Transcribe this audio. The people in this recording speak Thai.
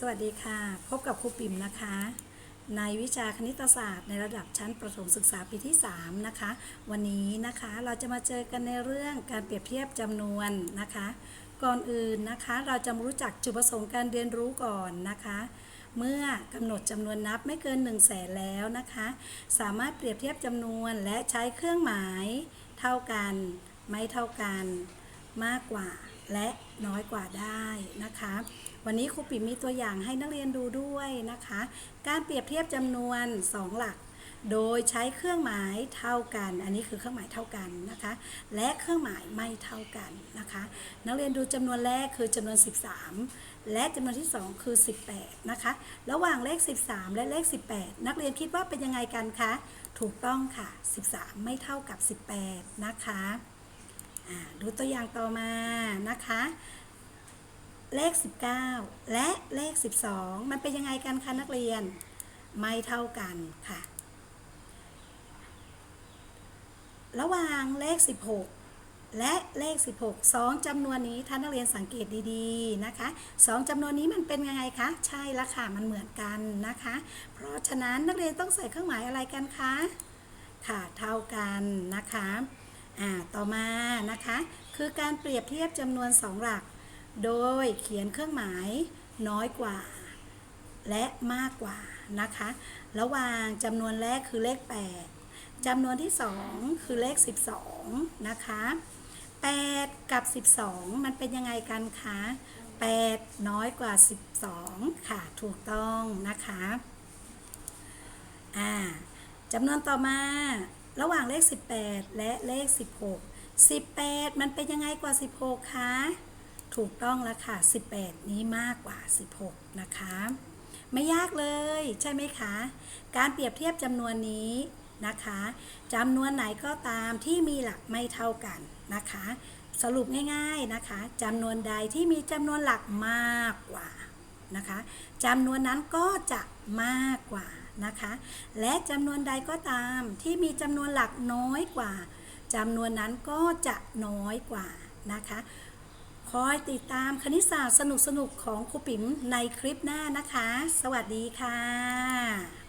สวัสดีค่ะ พบกับครูปิ่มนะคะ ในวิชาคณิตศาสตร์ในระดับชั้นประถมศึกษาปีที่ 3 นะคะ วันนี้นะคะเราจะมาเจอกันในเรื่องการเปรียบเทียบจำนวนนะคะ ก่อนอื่นนะคะเราจะมารู้จักจุดประสงค์การเรียนรู้ก่อนนะคะ เมื่อกำหนดจำนวนนับไม่เกิน1 0 0 0 0แสนแล้วนะคะ สามารถเปรียบเทียบจำนวนและใช้เครื่องหมาย เท่ากัน ไม่เท่ากัน มากกว่า และน้อยกว่าได้นะคะ วันนี้ครูปิ่มมีตัวอย่างให้นักเรียนดูด้วยนะคะ การเปรียบเทียบจำนวน 2 หลัก โดยใช้เครื่องหมายเท่ากัน อันนี้คือเครื่องหมายเท่ากันนะคะ และเครื่องหมายไม่เท่ากันนะคะ นักเรียนดูจำนวนแรกคือจำนวน 13 และจำนวนที่ 2 คือ 18 นะคะ ระหว่างเลข 13 และเลข 18 นักเรียนคิดว่าเป็นยังไงกันคะ ถูกต้องค่ะ 13 ไม่เท่ากับ 18 นะคะ ดูตัวอย่างต่อมานะคะ เลข 19 และเลข 12 มันเป็นยังไงกันคะนักเรียน ไม่เท่ากันค่ะ ระหว่างเลข 16และเลข 16 2จำนวนนี้ท่านนักเรียนสังเกตดีๆนะคะ 2จำนวนนี้มันเป็นยังไงคะ ใช่ล้วค่ะ มันเหมือนกันนะคะ เพราะฉะนั้นนักเรียนต้องใส่เครื่องหมายอะไรกันคะ ค่ะ เท่ากันนะคะ อ่าต่อมานะคะ คือการเปรียบเทียบจำนวน2หลัก โดยเขียนเครื่องหมายน้อยกว่า และมากกว่านะคะ ระหว่างจำนวนแรกคือเลข 8จำนวนที่ 2 คือเลข 12 นะคะ 8 กับ 12 มันเป็นยังไงกันคะ 8 น้อยกว่า 12 ค่ะ ถูกต้องนะคะ อ่าจำนวนต่อมา ระหว่างเลข 18 และเลข 16 18 มันเป็นยังไงกว่า 16 คะ ถูกต้องแล้วค่ะ 18 นี้มากกว่า 16 นะคะ ไม่ยากเลยใช่ไหมคะ การเปรียบเทียบจำนวนนี้นะคะจำนวนไหนก็ตามที่มีหลักไม่เท่ากันนะคะ สรุปง่ายๆนะคะจำนวนใดที่มีจำนวนหลักมากกว่านะคะจำนวนนั้นก็จะมากกว่า นะคะ และจำนวนใดก็ตามที่มีจำนวนหลักน้อยกว่าจำนวนนั้นก็จะน้อยกว่านะคะ คอยติดตามคณิตศาสตร์สนุกๆของครูปิ๋มในคลิปหน้านะคะ สวัสดีค่ะ